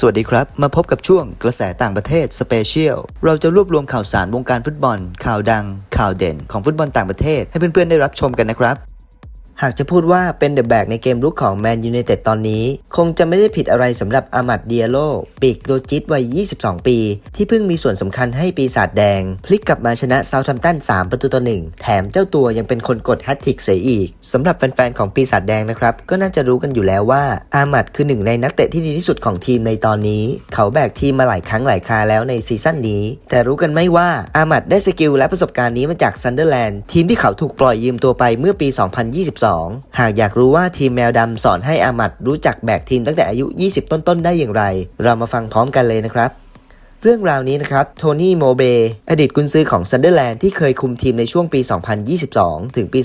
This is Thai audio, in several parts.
สวัสดีครับ มาพบกับช่วงกระแสต่างประเทศสเปเชียล เราจะรวบรวมข่าวสารวงการฟุตบอล ข่าวดัง ข่าวเด่นของฟุตบอลต่างประเทศ ให้เพื่อนๆได้รับชมกันนะครับ หากจะพูดว่าเป็นเดอะแบกในเกมรุกของแมนยู i นเต็ดตอนนี้ คงจะไม่ได้ผิดอะไรสำหรับอามัดเดียโลปีกโดจิตวัย 22 ปี ที่เพิ่งมีส่วนสำคัญให้ปีศาจแดง พลิกกลับมาชนะเซาท์แฮมตัน 3 ประตูต่อหนึ่งแถมเจ้าตัวยังเป็นคนกดแฮตทริกเสียอีกสำหรับแฟนๆของปีศาจแดงนะครับ ก็น่าจะรู้กันอยู่แล้วว่าอามัดคือหนึ่งในนักเตะที่ดีที่สุดของทีมในตอนนี้ เขาแบกทีมมาหลายครั้งหลายคราแล้วในซีซั่นนี้ แต่รู้กันไหมว่าอามัดได้สกิลและประสบการณ์นี้มาจากซันเดอร์แลนด์ทีมที่เขาถูกปล่อยยืมตัวไปเมื่อปี 2022หากอยากรู้ว่าทีมแมวดำสอนให้อามัดรู้จักแบกทีมตั้งแต่อายุ 20 ต้นๆได้อย่างไร เรามาฟังพร้อมกันเลยนะครับ เรื่องราวนี้นะครับ โทนี่ โมเบ อดีตกุนซือของซันเดอร์แลนด์ที่เคยคุมทีมในช่วงปี 2022 ถึงปี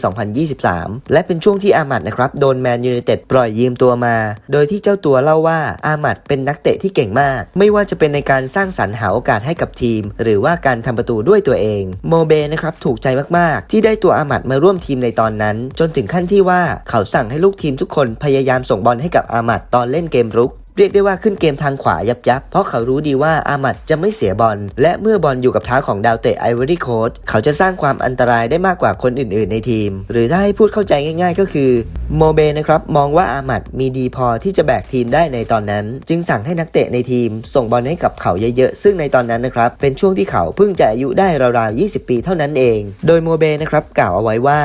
2023 และเป็นช่วงที่อามัดนะครับ โดนแมนยู i นเต็ดปล่อยยืมตัวมา โดยที่เจ้าตัวเล่าว่าอามัดเป็นนักเตะที่เก่งมาก ไม่ว่าจะเป็นในการสร้างสรรค์หาโอกาสให้กับทีม หรือว่าการทำประตูด้วยตัวเอง โมเบนะครับถูกใจมากๆ ที่ได้ตัวอามัดมาร่วมทีมในตอนนั้น จนถึงขั้นที่ว่าเขาสั่งให้ลูกทีมทุกคนพยายามส่งบอลให้กับอามัดตอนเล่นเกมรุกเรียกได้ว่าขึ้นเกมทางขวายับยับเพราะเขารู้ดีว่าอามัดจะไม่เสียบอล และเมื่อบอลอยู่กับเท้าของดาวเตะไอวอรี่โคสเขาจะสร้างความอันตรายได้มากกว่าคนอื่น ๆ ในทีม หรือถ้าให้พูดเข้าใจง่าย ๆ ก็คือโมเบนะครับมองว่าอามัดมีดีพอที่จะแบกทีมได้ในตอนนั้น จึงสั่งให้นักเตะในทีม ส่งบอลให้กับเขาเยอะๆ ซึ่งในตอนนั้นนะครับเป็นช่วงที่เขาเพิ่งจะอายุได้ราวๆ 20 ปีเท่านั้นเอง โดยโมเบนะครับกล่าวเอาไว้ว่า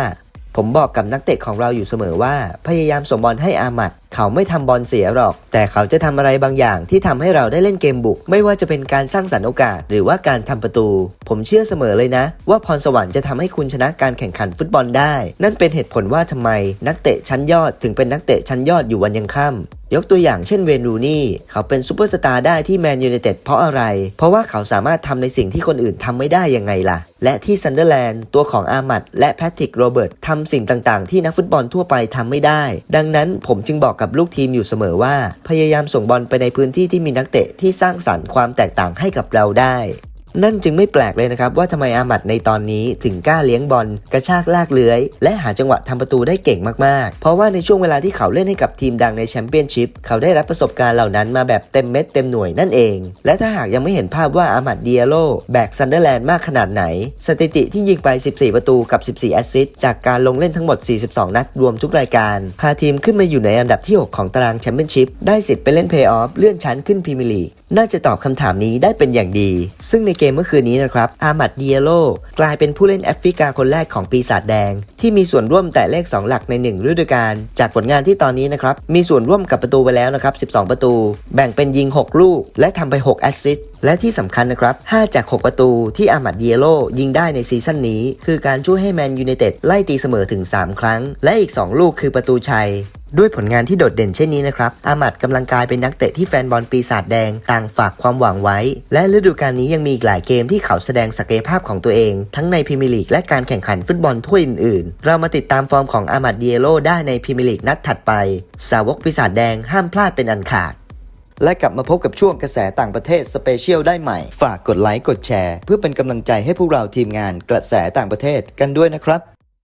ผมบอกกับนักเตะของเราอยู่เสมอว่า พยายามส่งบอลให้อามัด เขาไม่ทำบอลเสียหรอก แต่เขาจะทำอะไรบางอย่างที่ทำให้เราได้เล่นเกมบุก ไม่ว่าจะเป็นการสร้างสรรค์โอกาส หรือว่าการทำประตู ผมเชื่อเสมอเลยนะ ว่าพรสวรรค์จะทำให้คุณชนะการแข่งขันฟุตบอลได้ นั่นเป็นเหตุผลว่าทำไม นักเตะชั้นยอดถึงเป็นนักเตะชั้นยอดอยู่วันยังค่ำ ยกตัวอย่างเช่นเวนรูนี่ เขาเป็นซูเปอร์สตาร์ได้ที่แมนยู i นเต็ดเพราะอะไร เพราะว่าเขาสามารถทำในสิ่งที่คนอื่นทำไม่ได้ยังไงล่ะ และที่ซันเดอร์แลนด์ตัวของอามัดและแพทริกโรเบิร์ตทำสิ่งต่างๆ ที่นักฟุตบอลทั่วไปทำไม่ได้ ดังนั้นผมจึงบอกกับลูกทีมอยู่เสมอว่า พยายามส่งบอลไปในพื้นที่ที่มีนักเตะที่สร้างสรรค์ความแตกต่างให้กับเราได้ นั่นจึงไม่แปลกเลยนะครับว่าทำไมอามัดในตอนนี้ถึงกล้าเลี้ยงบอลกระชากลากเลื้อย และหาจังหวะทำประตูได้เก่งมากๆ เพราะว่าในช่วงเวลาที่เขาเล่นให้กับทีมดังในแชมเปี้ยนชิพเขาได้รับประสบการณ์เหล่านั้นมาแบบเต็มเม็ดเต็มหน่วยนั่นเอง และถ้าหากยังไม่เห็นภาพว่าอามัดเดียโลแบกซันเดอร์แลนด์มากขนาดไหน สถิติที่ยิงไป 14 ประตูกับ 14 แอสซิสต์จากการลงเล่นทั้งหมด 42 นัดรวมทุกรายการ พาทีมขึ้นมาอยู่ในอันดับที่ 6 ของตารางแชมเปี้ยนชิพได้สิทธิ์ไปเล่นเพลย์ออฟเลื่อนชั้นขึ้นพรีเมียร์ลีกน่าจะตอบคำถามนี้ได้เป็นอย่างดี ซึ่งในเกมเมื่อคืนนี้นะครับ อามัดเดียโลกลายเป็นผู้เล่นแอฟริกาคนแรกของปีศาจแดง ที่มีส่วนร่วมแต่เลข 2 หลักใน 1 ฤดูกาลจากผลงานที่ตอนนี้นะครับ มีส่วนร่วมกับประตูไปแล้วนะครับ 12 ประตู แบ่งเป็นยิง 6 ลูก และทำไป 6 แอสซิสต์และที่สำคัญนะครับ 5 จาก 6 ประตูที่อามัดเดียโลยิงได้ในซีซั่นนี้ คือการช่วยให้แมนยูไนเต็ดไล่ตีเสมอถึง 3 ครั้ง และอีก 2 ลูกคือประตูชัย ด้วยผลงานที่โดดเด่นเช่นนี้นะครับ อามัดกำลังกลายเป็นนักเตะที่แฟนบอลปีศาจแดงต่างฝากความหวังไว้ และฤดูกาลนี้ยังมีอีกหลายเกมที่เขาแสดงศักยภาพของตัวเอง ทั้งในพรีเมียร์ลีกและการแข่งขันฟุตบอลถ้วยอื่นๆ เรามาติดตามฟอร์มของอามัดเดียโลได้ในพรีเมียร์ลีกนัดถัดไป สาวกปีศาจแดงห้ามพลาดเป็นอันขาด และกลับมาพบกับช่วงกระแสต่างประเทศสเปเชียลได้ใหม่ ฝากกดไลค์กดแชร์ เพื่อเป็นกำลังใจให้พวกเราทีมงานกระแสต่างประเทศกันด้วยนะครับ